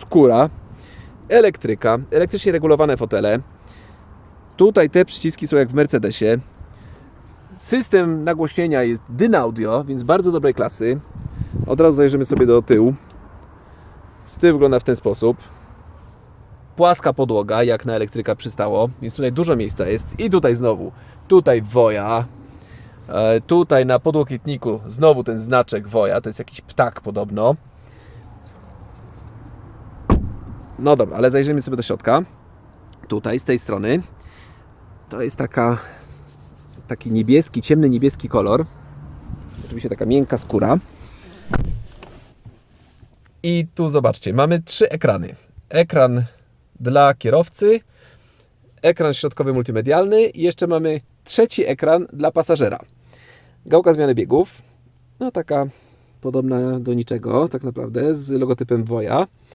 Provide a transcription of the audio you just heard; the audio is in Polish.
skóra, elektryka, elektrycznie regulowane fotele. Tutaj te przyciski są jak w Mercedesie. System nagłośnienia jest Dynaudio, więc bardzo dobrej klasy. Od razu zajrzymy sobie do tyłu. Z tyłu wygląda w ten sposób. Płaska podłoga, jak na elektryka przystało, więc tutaj dużo miejsca jest. I tutaj znowu, tutaj woja. E, Tutaj na podłokietniku znowu ten znaczek woja, to jest jakiś ptak podobno. No dobra, ale zajrzyjmy sobie do środka. Tutaj, z tej strony. To jest taka, taki niebieski, ciemny niebieski kolor. Oczywiście taka miękka skóra. I tu zobaczcie, mamy trzy ekrany. Ekran dla kierowcy, ekran środkowy multimedialny i jeszcze mamy trzeci ekran dla pasażera. Gałka zmiany biegów, no taka podobna do niczego tak naprawdę, z logotypem Woja.